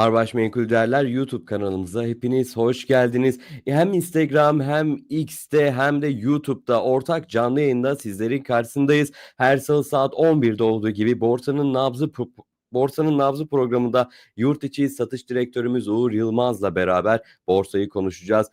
Marbaş Menkul Değerler YouTube kanalımıza hepiniz hoş geldiniz. Hem Instagram hem X'te hem de YouTube'da ortak canlı yayında sizlerin karşısındayız. Her salı saat 11'de olduğu gibi borsanın nabzı Borsanın Nabzı programında yurt içi satış direktörümüz Uğur Yılmaz'la beraber borsayı konuşacağız.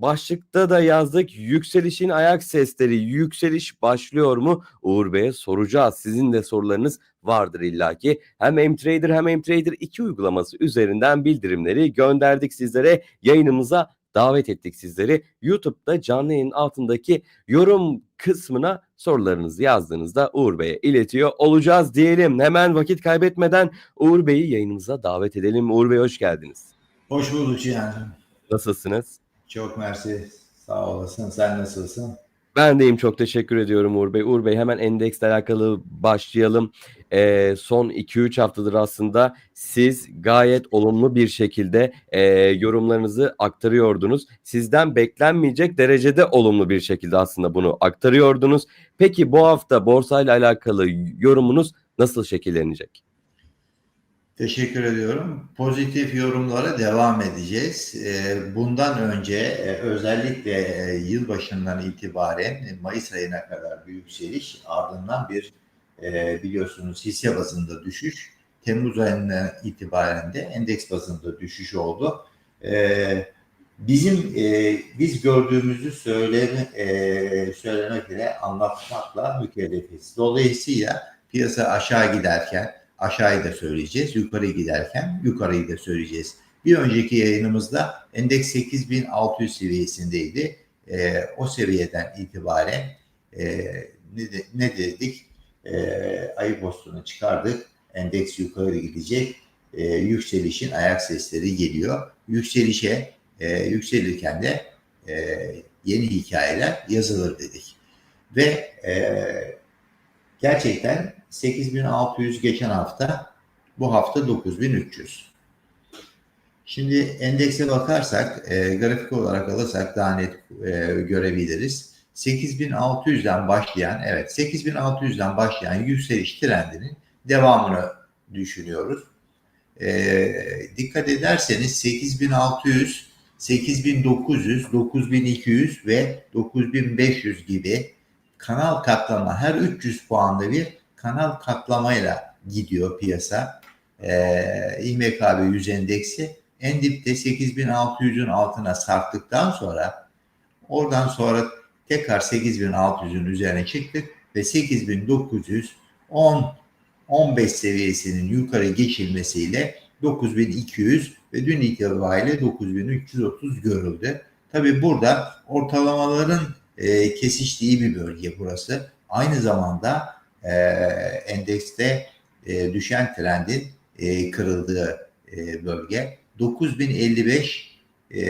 Başlıkta da yazdık yükselişin ayak sesleri yükseliş başlıyor mu Uğur Bey'e soracağız. Sizin de sorularınız vardır illaki. Hem MTrader hem MTrader 2 uygulaması üzerinden bildirimleri gönderdik sizlere. Yayınımıza davet ettik sizleri. YouTube'da canlı yayın altındaki yorum kısmına sorularınızı yazdığınızda Uğur Bey'e iletiyor olacağız diyelim. Hemen vakit kaybetmeden Uğur Bey'i yayınımıza davet edelim. Uğur Bey hoş geldiniz. Hoş bulduk Cihan'cığım. Nasılsınız? Çok mersi. Sağ olasın. Sen nasılsın? Ben deyim çok teşekkür ediyorum Uğur Bey. Uğur Bey hemen endeksle alakalı başlayalım. Ee, son 2-3 haftadır aslında siz gayet olumlu bir şekilde e, yorumlarınızı aktarıyordunuz. Sizden beklenmeyecek derecede olumlu bir şekilde aslında bunu aktarıyordunuz. Peki bu hafta borsayla alakalı yorumunuz nasıl şekillenecek? Teşekkür ediyorum. Pozitif yorumlara devam edeceğiz. Ee, Bundan önce e, özellikle e, yılbaşından itibaren Mayıs ayına kadar bir yükseliş ardından bir e, biliyorsunuz hisse bazında düşüş. Temmuz ayından itibaren de endeks bazında düşüş oldu. Ee, Bizim biz gördüğümüzü söyleme, söylemek ile anlatmakla mükellefiz. Dolayısıyla piyasa aşağı giderken aşağıyı da söyleyeceğiz. Yukarı giderken yukarıyı da söyleyeceğiz. Bir önceki yayınımızda endeks 8600 seviyesindeydi. E, o seviyeden itibaren e, ne, de, ne dedik? E, ayı postunu çıkardık. Endeks yukarı gidecek. E, yükselişin ayak sesleri geliyor. Yükselişe e, yükselirken de e, yeni hikayeler yazılır dedik. Ve e, gerçekten 8600 geçen hafta, bu hafta 9300. Şimdi endekse bakarsak, e, grafik olarak alırsak daha net e, görebiliriz. 8600'den başlayan, evet 8600'den başlayan yükseliş trendinin devamını düşünüyoruz. E, dikkat ederseniz 8600, 8900, 9200 ve 9500 gibi kanal katlama her 300 puanda bir kanal katlamayla gidiyor piyasa. Ee, İMKB 100 endeksi en dipte 8600'ün altına sarktıktan sonra oradan sonra tekrar 8600'ün üzerine çıktık ve 8910 15 seviyesinin yukarı geçilmesiyle 9200 ve dün itibariyle 9330 görüldü. Tabi burada ortalamaların e, kesiştiği bir bölge burası. Aynı zamanda e, endekste e, düşen trendin e, kırıldığı e, bölge. 9055 e,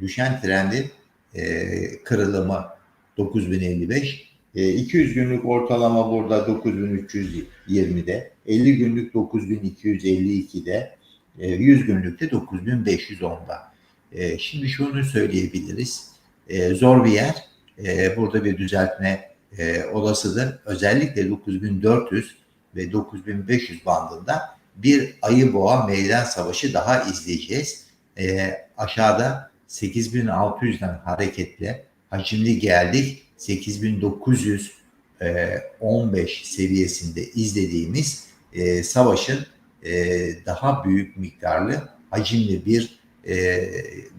düşen trendin e, kırılımı 9055. E, 200 günlük ortalama burada 9320'de, 50 günlük 9252'de, e, 100 günlükte 9510'da. E, şimdi şunu söyleyebiliriz. E, zor bir yer. E, burada bir düzeltme e, olasıdır. Özellikle 9400 ve 9500 bandında bir ayı boğa meydan savaşı daha izleyeceğiz. E, aşağıda 8600'den hareketle hacimli geldik. 8915 e, seviyesinde izlediğimiz e, savaşın e, daha büyük miktarlı hacimli bir e,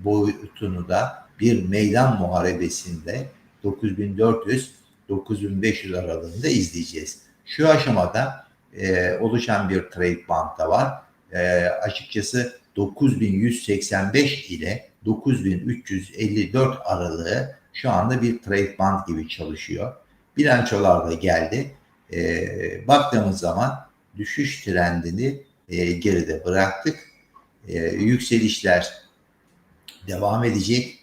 boyutunu da bir meydan muharebesinde 9400-9500 aralığında izleyeceğiz. Şu aşamada e, oluşan bir trade band da var. E, açıkçası 9185 ile 9354 aralığı şu anda bir trade band gibi çalışıyor. Bilançolar da geldi. E, baktığımız zaman düşüş trendini e, geride bıraktık. E, yükselişler devam edecek.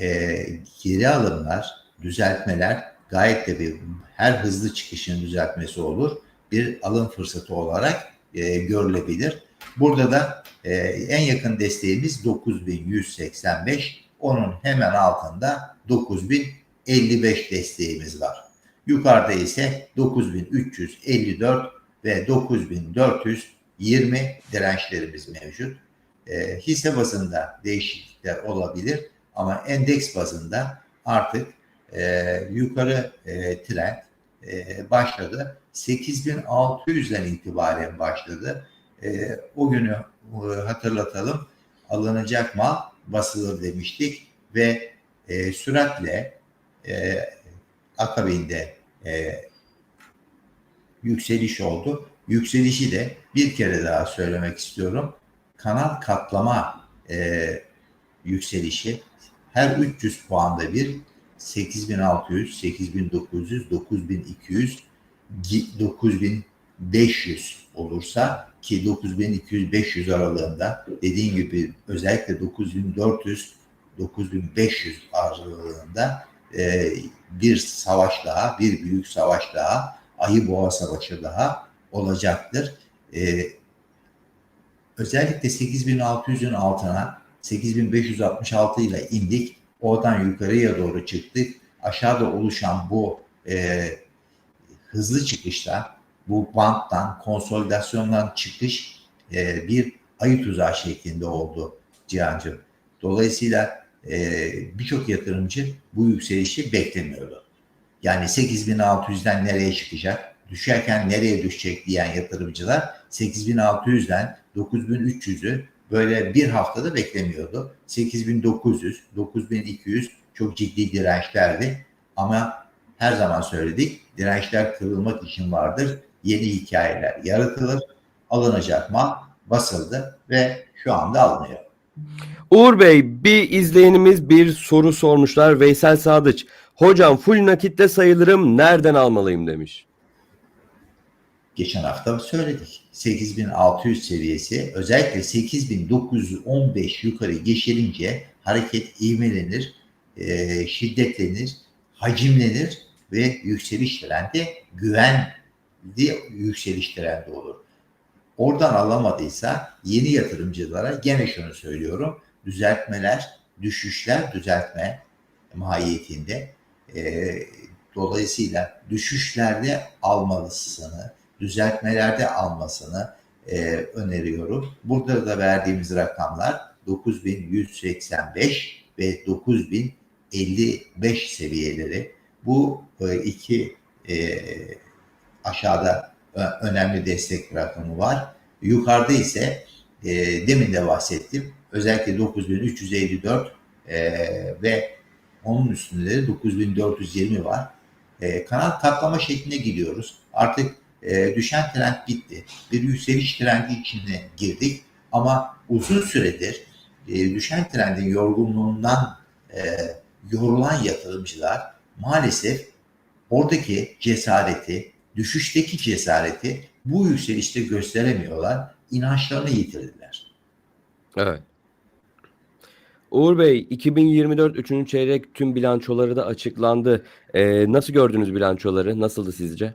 E, geri alımlar, düzeltmeler gayet de bir her hızlı çıkışın düzeltmesi olur. Bir alım fırsatı olarak e, görülebilir. Burada da e, en yakın desteğimiz 9185. Onun hemen altında 9055 desteğimiz var. Yukarıda ise 9354 ve 9400 20 dirençlerimiz mevcut. E, hisse bazında değişiklikler olabilir ama endeks bazında artık e, yukarı e, trend e, başladı. 8600'den itibaren başladı. E, o günü e, hatırlatalım. Alınacak mal basılır demiştik ve e, süratle e, akabinde e, yükseliş oldu. Yükselişi de bir kere daha söylemek istiyorum. Kanal katlama e, yükselişi her 300 puanda bir 8600, 8900, 9200, 9500 olursa ki 9200-500 aralığında dediğim gibi özellikle 9400 9500 aralığında e, bir savaş daha, bir büyük savaş daha, Ayı Boğa Savaşı daha olacaktır. E, özellikle 8600'ün altına 8566 ile indik. Oradan yukarıya doğru çıktık. Aşağıda oluşan bu e, hızlı çıkışta, bu banttan, konsolidasyondan çıkış e, bir ayı tuzağı şeklinde oldu Cihan'cığım. Dolayısıyla e, birçok yatırımcı bu yükselişi beklemiyordu. Yani 8600'den nereye çıkacak, düşerken nereye düşecek diyen yatırımcılar 8600'den 9300'ü böyle bir haftada beklemiyordu. 8900, 9200 çok ciddi dirençlerdi. Ama her zaman söyledik dirençler kırılmak için vardır. Yeni hikayeler yaratılır. Alınacak mal basıldı ve şu anda alınıyor. Uğur Bey bir izleyenimiz bir soru sormuşlar. Veysel Sadıç. Hocam full nakitte sayılırım nereden almalıyım demiş. Geçen hafta söyledik. 8600 seviyesi özellikle 8915 yukarı geçilince hareket ivmelenir, e, şiddetlenir, hacimlenir ve yükseliş trendi güvenli yükseliş trendi olur. Oradan alamadıysa yeni yatırımcılara gene şunu söylüyorum. Düzeltmeler, düşüşler düzeltme mahiyetinde. E, dolayısıyla düşüşlerde almalısını, düzeltmelerde almasını e, öneriyorum. Burada da verdiğimiz rakamlar 9185 ve 9055 seviyeleri. Bu e, iki e, aşağıda önemli destek rakamı var. Yukarıda ise e, demin de bahsettim. Özellikle 9354 e, ve onun üstünde de 9420 var. E, kanal katlama şekline gidiyoruz. Artık e, düşen trend bitti. Bir yükseliş trendi içine girdik. Ama uzun süredir e, düşen trendin yorgunluğundan e, yorulan yatırımcılar maalesef oradaki cesareti, düşüşteki cesareti bu yükselişte gösteremiyorlar. İnançlarını yitirdiler. Evet. Uğur Bey 2024 3. çeyrek tüm bilançoları da açıklandı. Ee, nasıl gördünüz bilançoları? Nasıldı sizce?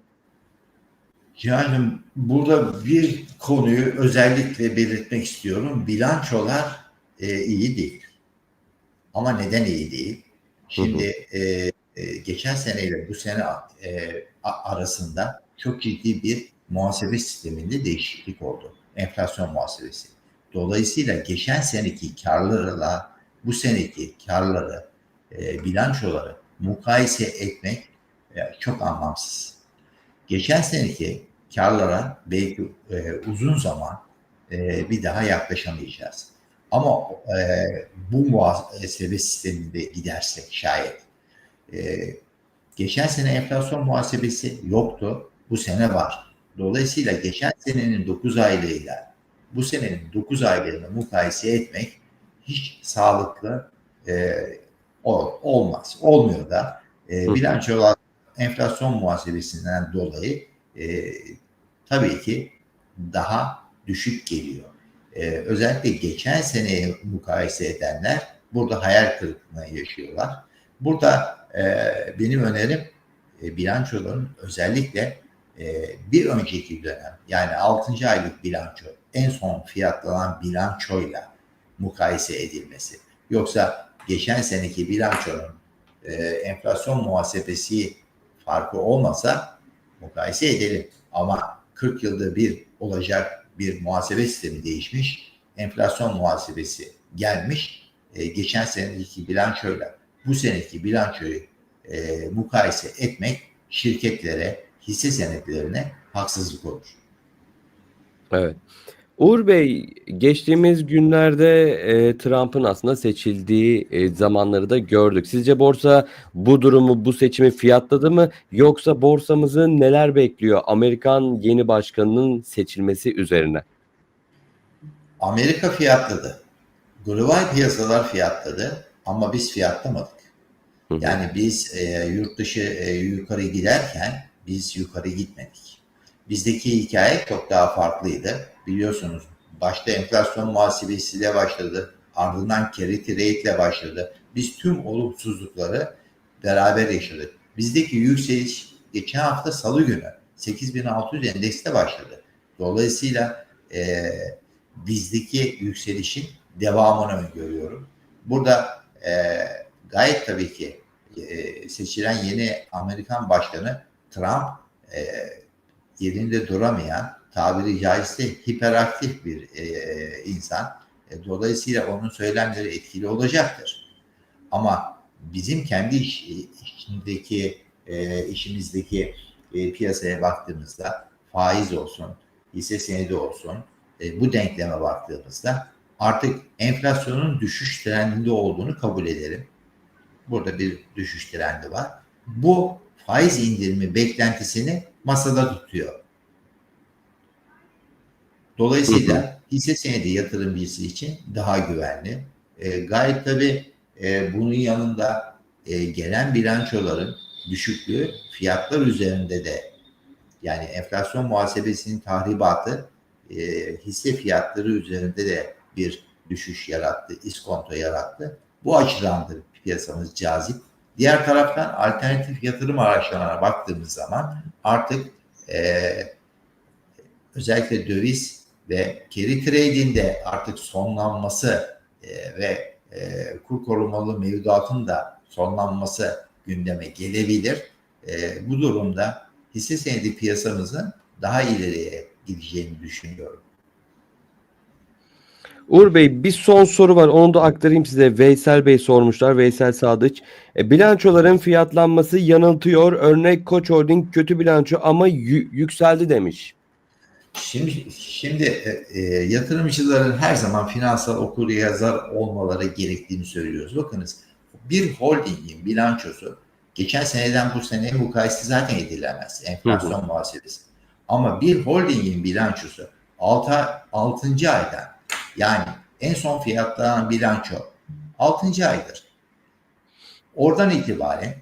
Yani burada bir konuyu özellikle belirtmek istiyorum. Bilançolar e, iyi değil. Ama neden iyi değil? Şimdi e, e, geçen seneyle bu sene e, arasında çok ciddi bir muhasebe sisteminde değişiklik oldu. Enflasyon muhasebesi. Dolayısıyla geçen seneki karlarla bu seneki karları, e, bilançoları mukayese etmek e, çok anlamsız. Geçen seneki karlara belki e, uzun zaman e, bir daha yaklaşamayacağız. Ama e, bu muhasebe sisteminde gidersek şayet e, geçen sene enflasyon muhasebesi yoktu. Bu sene var. Dolayısıyla geçen senenin 9 aylığıyla bu senenin 9 aylığını mukayese etmek hiç sağlıklı e, olmaz. Olmuyor da e, bilançolar enflasyon muhasebesinden dolayı e, tabii ki daha düşük geliyor. E, özellikle geçen seneye mukayese edenler burada hayal kırıklığına yaşıyorlar. Burada e, benim önerim e, bilançoların özellikle e, bir önceki dönem yani 6. aylık bilanço en son fiyatlanan bilançoyla mukayese edilmesi. Yoksa geçen seneki bilançonun e, enflasyon muhasebesi farkı olmasa mukayese edelim. Ama 40 yılda bir olacak bir muhasebe sistemi değişmiş. Enflasyon muhasebesi gelmiş. E, geçen seneki bilançoyla bu seneki bilançoyu e, mukayese etmek şirketlere, hisse senetlerine haksızlık olur. Evet. Uğur Bey, geçtiğimiz günlerde e, Trump'ın aslında seçildiği e, zamanları da gördük. Sizce borsa bu durumu, bu seçimi fiyatladı mı? Yoksa borsamızı neler bekliyor Amerikan yeni başkanının seçilmesi üzerine? Amerika fiyatladı. Global piyasalar fiyatladı ama biz fiyatlamadık. Hı. Yani biz e, yurt dışı e, yukarı giderken biz yukarı gitmedik. Bizdeki hikaye çok daha farklıydı. Biliyorsunuz başta enflasyon muhasebesiyle başladı. Ardından carry trade ile başladı. Biz tüm olumsuzlukları beraber yaşadık. Bizdeki yükseliş geçen hafta salı günü 8600 endekste başladı. Dolayısıyla e, bizdeki yükselişin devamını öngörüyorum. Burada e, gayet tabii ki e, seçilen yeni Amerikan başkanı Trump e, yerinde duramayan, tabiri caizse hiperaktif bir e, insan. E, dolayısıyla onun söylemleri etkili olacaktır. Ama bizim kendi iş, işindeki e, işimizdeki e, piyasaya baktığımızda faiz olsun, hisse senedi olsun, e, bu denkleme baktığımızda artık enflasyonun düşüş trendinde olduğunu kabul edelim. Burada bir düşüş trendi var. Bu faiz indirimi beklentisini masada tutuyor. Dolayısıyla hisse senedi yatırımcısı için daha güvenli. E, gayet tabii e, bunun yanında e, gelen bilançoların düşüklüğü fiyatlar üzerinde de yani enflasyon muhasebesinin tahribatı e, hisse fiyatları üzerinde de bir düşüş yarattı, iskonto yarattı. Bu açıdandır piyasamız cazip. Diğer taraftan alternatif yatırım araçlarına baktığımız zaman artık e, özellikle döviz ve carry trade'inde artık sonlanması e, ve e, kur korumalı mevduatın da sonlanması gündeme gelebilir. E, bu durumda hisse senedi piyasamızın daha ileriye gideceğini düşünüyorum. Uğur Bey bir son soru var onu da aktarayım size. Veysel Bey sormuşlar. Veysel Sadıç. E, bilançoların fiyatlanması yanıltıyor. Örnek Koç Holding kötü bilanço ama yü- yükseldi demiş. Şimdi şimdi e, e, yatırımcıların her zaman finansal okur yazar olmaları gerektiğini söylüyoruz. Bakınız bir holdingin bilançosu geçen seneden bu seneye mukayese zaten edilemez. Enflasyon muhasebesi. Ama bir holdingin bilançosu 6, 6. aydan yani en son fiyatlanan bilanço 6. aydır. Oradan itibaren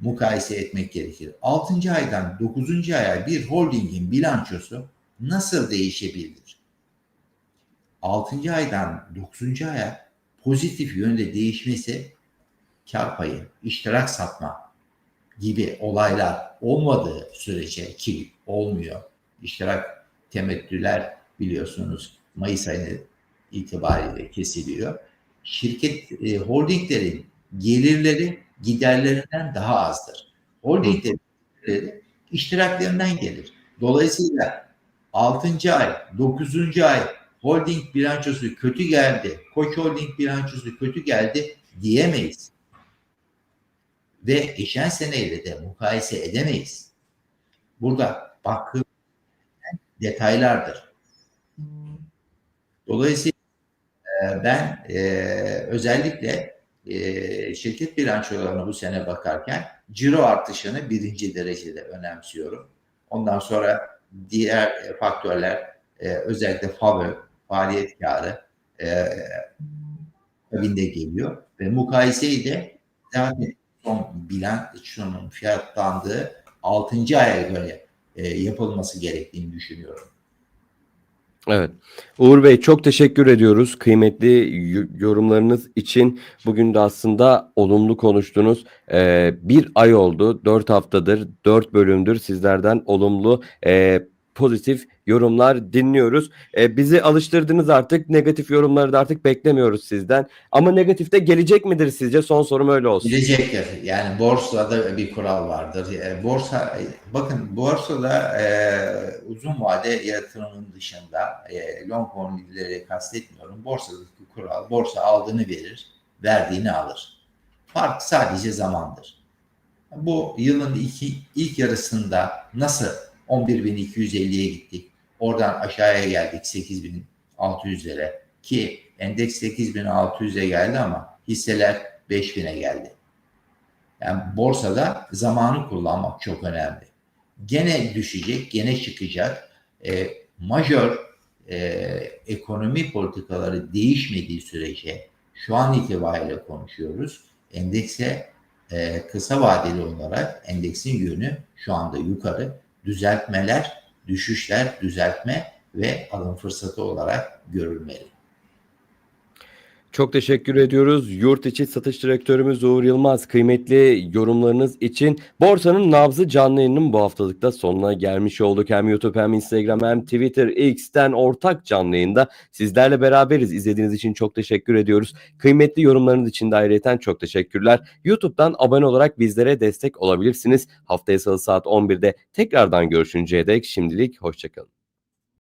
mukayese etmek gerekir. 6. aydan 9. aya bir holdingin bilançosu nasıl değişebilir? 6. aydan 9. aya pozitif yönde değişmesi kar payı, iştirak satma gibi olaylar olmadığı sürece ki olmuyor. İştirak temettüler biliyorsunuz Mayıs ayı itibariyle kesiliyor. Şirket e, holdinglerin gelirleri giderlerinden daha azdır. Holdinglerin gelirleri iştiraklerinden gelir. Dolayısıyla 6. ay, 9. ay holding bilançosu kötü geldi, Koç Holding bilançosu kötü geldi diyemeyiz. Ve geçen seneyle de mukayese edemeyiz. Burada bakım detaylardır. Dolayısıyla e, ben e, özellikle e, şirket bilançolarına bu sene bakarken ciro artışını birinci derecede önemsiyorum. Ondan sonra diğer e, faktörler e, özellikle FAVÖ, faaliyet karı e, akabinde geliyor ve mukayeseyi de zaten son bilançonun fiyatlandığı 6. aya göre e, yapılması gerektiğini düşünüyorum. Evet. Uğur Bey çok teşekkür ediyoruz kıymetli yorumlarınız için. Bugün de aslında olumlu konuştunuz. Ee, bir ay oldu, dört haftadır, dört bölümdür sizlerden olumlu e, pozitif yorumlar dinliyoruz. E, bizi alıştırdınız artık. Negatif yorumları da artık beklemiyoruz sizden. Ama negatifte gelecek midir sizce? Son sorum öyle olsun. Gelecektir. Yani borsada bir kural vardır. E, Borsa, bakın borsada e, uzun vade yatırımın dışında e, long only'leri kastetmiyorum. Borsadaki kural, borsa aldığını verir, verdiğini alır. Fark sadece zamandır. Bu yılın iki, ilk yarısında nasıl 11.250'ye gittik, oradan aşağıya geldik 8.600'lere ki endeks 8.600'e geldi ama hisseler 5000'e geldi. Yani borsada zamanı kullanmak çok önemli. Gene düşecek, gene çıkacak. E, majör e, ekonomi politikaları değişmediği sürece şu an itibariyle konuşuyoruz. Endekse e, kısa vadeli olarak endeksin yönü şu anda yukarı. Düzeltmeler, düşüşler, düzeltme ve alım fırsatı olarak görülmeli. Çok teşekkür ediyoruz. Yurt içi satış direktörümüz Uğur Yılmaz kıymetli yorumlarınız için. Borsanın nabzı canlı yayının bu haftalıkta sonuna gelmiş olduk. Hem YouTube hem Instagram hem Twitter, X'ten ortak canlı yayında sizlerle beraberiz. İzlediğiniz için çok teşekkür ediyoruz. Kıymetli yorumlarınız için de ayrıyeten çok teşekkürler. YouTube'dan abone olarak bizlere destek olabilirsiniz. Haftaya salı saat 11'de tekrardan görüşünceye dek şimdilik hoşçakalın.